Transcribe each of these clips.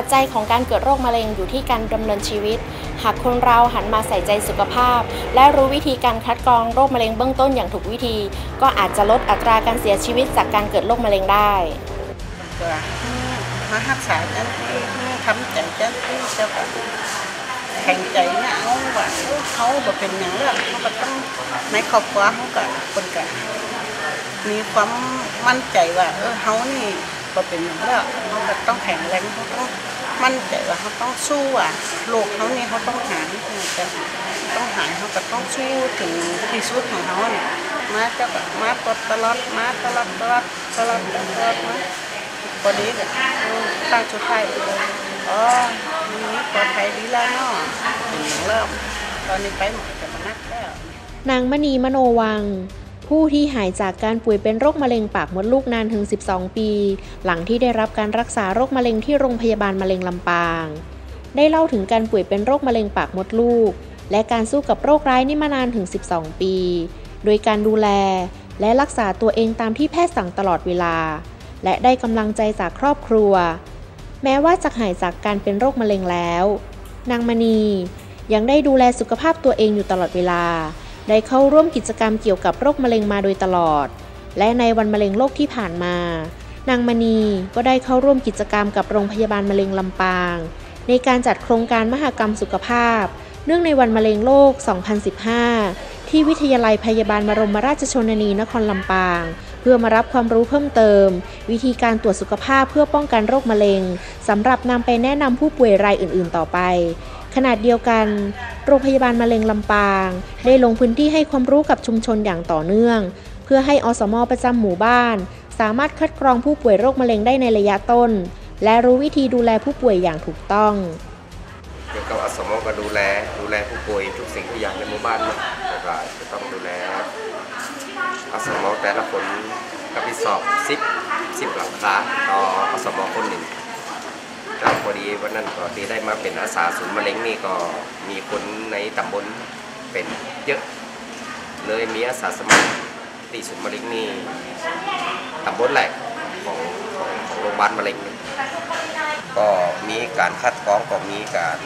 ปัจจัยของการเกิดโรคมะเร็งอยู่ที่การดำเนินชีวิต หากคนเราหันมาใส่ใจสุขภาพ และรู้วิธีการคัดกรองโรคมะเร็งเบื้องต้นอย่างถูกวิธี ก็อาจจะลดอัตราการเสียชีวิตจากการเกิดโรคมะเร็งได้มารักษาจังที่ทำใจจังที่เจ้าก็แข็งใจเนี่ยเอาว่าเขาบ่เป็นอย่างเรื่องเขาก็ต้องในครอบครัวเขาก็คนก็มีความมั่นใจว่าเออเขานี่ บ่เป็นอย่างเรื่องเขาก็ต้องแข็งแรงเขาต้องมั่นใจว่าเขาต้องสู้อะโรคเขาเนี่ยเขาต้องหายจะต้องหายเขาก็ต้องสู้ถึงที่สุดของเขาเนี่ยมาเจ้าก็มาตลอดตลอดมาตลอดตลอดตลอดตลอดมาพอดีก็ตั้งชุดไทยอ๋อนี่ปลอดภัยดีแล้วเนาะเริ่มตอนนี้ไปหมดจะมานักแล้วนางมณีมโนวัง ผู้ที่หายจากการป่วยเป็นโรคมะเร็งปากมดลูกนานถึง 12 ปี หลังที่ได้รับการรักษาโรคมะเร็งที่โรงพยาบาลมะเร็งลำปาง ได้เล่าถึงการป่วยเป็นโรคมะเร็งปากมดลูก และการสู้กับโรคร้ายนี้มานานถึง 12 ปี โดยการดูแลและรักษาตัวเองตามที่แพทย์สั่งตลอดเวลา และได้กำลังใจจากครอบครัว แม้ว่าจะหายจากการเป็นโรคมะเร็งแล้ว นางมณียังได้ดูแลสุขภาพตัวเองอยู่ตลอดเวลา ได้เข้าร่วมกิจกรรมเกี่ยวกับโรคมะเร็งมาโดยตลอด และในวันมะเร็งโลกที่ผ่านมา นางมณีก็ได้เข้าร่วมกิจกรรมกับโรงพยาบาลมะเร็งลำปาง ในการจัดโครงการมหกรรมสุขภาพ เนื่องในวันมะเร็งโลก 2015 ที่วิทยาลัยพยาบาลบรมราชชนนีนครลำปาง เพื่อมารับความรู้เพิ่มเติม วิธีการตรวจสุขภาพเพื่อป้องกันโรคมะเร็งสำหรับนำไปแนะนำผู้ป่วยรายอื่น ๆ ต่อไป ขณะเดียวกัน โรงพยาบาลมะเร็งลำปาง ได้ลงพื้นที่ให้ความรู้กับชุมชนอย่างต่อเนื่อง เพื่อให้อสมอประจำหมู่บ้าน สามารถคัดกรองผู้ป่วยโรคมะเร็งได้ในระยะต้น และรู้วิธีดูแลผู้ป่วยอย่างถูกต้อง เกี่ยวกับอสมอก็ดูแลดูแลผู้ป่วยทุกสิ่งทุกอย่างในหมู่บ้านนะแล้วก็จะต้องดูแลอสมอแต่ละคนกับผิดสอบสิบสิบหลังคาต่ออสมอคนหนึ่ง ดีวันนั้นก็ที่ได้มาเป็นอาสาศูนย์มะเร็งนี่ก็มีคนในตำบลเป็นเยอะเลยมีอาสาสมัครที่ศูนย์มะเร็งนี่ตำบลแหลกของของของโรงพยาบาลมะเร็งก็มีการคัดกรองก็มีการ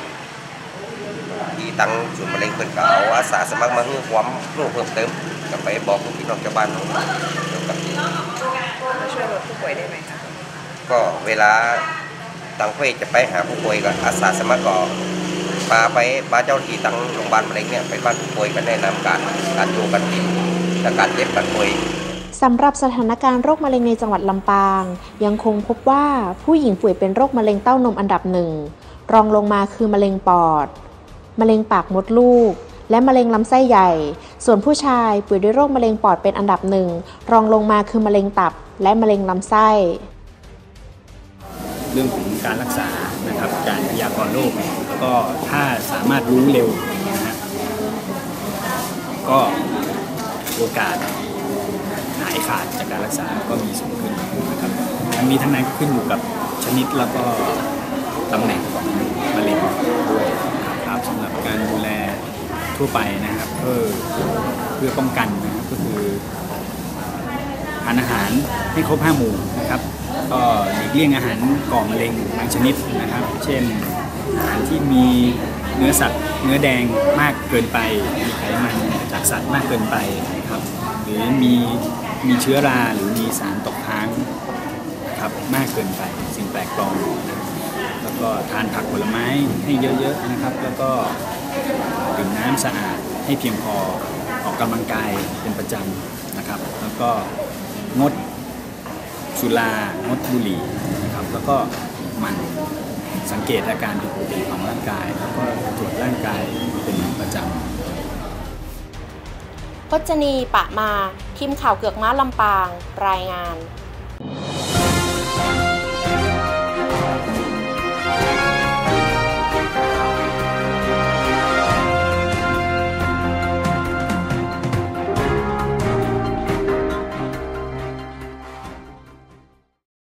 ที่ตั้งศูนย์มะเร็งเพิ่นก็เอาอาสาสมัครมาให้ความรู้เพิ่มเติมก็ไปบอกพี่น้องชาวบ้านเกี่ยวกับนี้มาช่วยลดผู้ป่วยได้ไหมคะก็เวลา ตังเพื่อจะไปหาผู้ป่วยก็อาสาสมัครก็พาไปพาเจ้าหน้าที่ตังโรงพยาบาลมะเร็งเนี่ยไปบ้านผู้ป่วยก็แนะนำการการอยู่กันกินและการเย็บการป่วยสำหรับสถานการณ์โรคมะเร็งในจังหวัดลำปาง ยังคงพบว่าผู้หญิงป่วยเป็นโรคมะเร็งเต้านมอันดับหนึ่งรองลงมาคือมะเร็งปอด มะเร็งปากมดลูก และมะเร็งลำไส้ใหญ่ ส่วนผู้ชายป่วยด้วยโรคมะเร็งปอดเป็นอันดับหนึ่งรองลงมาคือมะเร็งตับ และมะเร็งลำไส้ เรื่องของการรักษานะครับ การพยากรณ์โรคแล้วก็ถ้าสามารถรู้เร็วนะฮะก็โอกาสหายขาดจากการรักษาก็มีสูงขึ้นนะครับทั้งนี้ทั้งนั้นขึ้นอยู่กับชนิดแล้วก็ตำแหน่งของมะเร็งด้วยนะครับสำหรับการดูแลทั่วไปนะครับเพื่อเพื่อป้องกันนะครับก็คือทานอาหารให้ครบห้าหมู่นะครับ ก็หลีกเลี่ยงอาหารก่อมะเร็งบางชนิดนะครับ เช่นอาหารที่มีเนื้อสัตว์ เนื้อแดงมากเกินไปมีไขมันจากสัตว์มากเกินไปนะครับ หรือมีมีเชื้อราหรือมีสารตกค้างครับมากเกินไปสิ่งแปลกปลอมแล้วก็ทานผักผลไม้ให้เยอะๆนะครับ แล้วก็ดื่มน้ำสะอาดให้เพียงพอออกกำลังกายเป็นประจำนะครับ แล้วก็งด สุรางดบุหรี่นะครับแล้วก็มันสังเกตอาการผิดปกติของร่างกาย แล้วก็ตรวจร่างกายเป็นประจำพจนีปะมาทีมข่าวเกือกม้าลำปาง รายงาน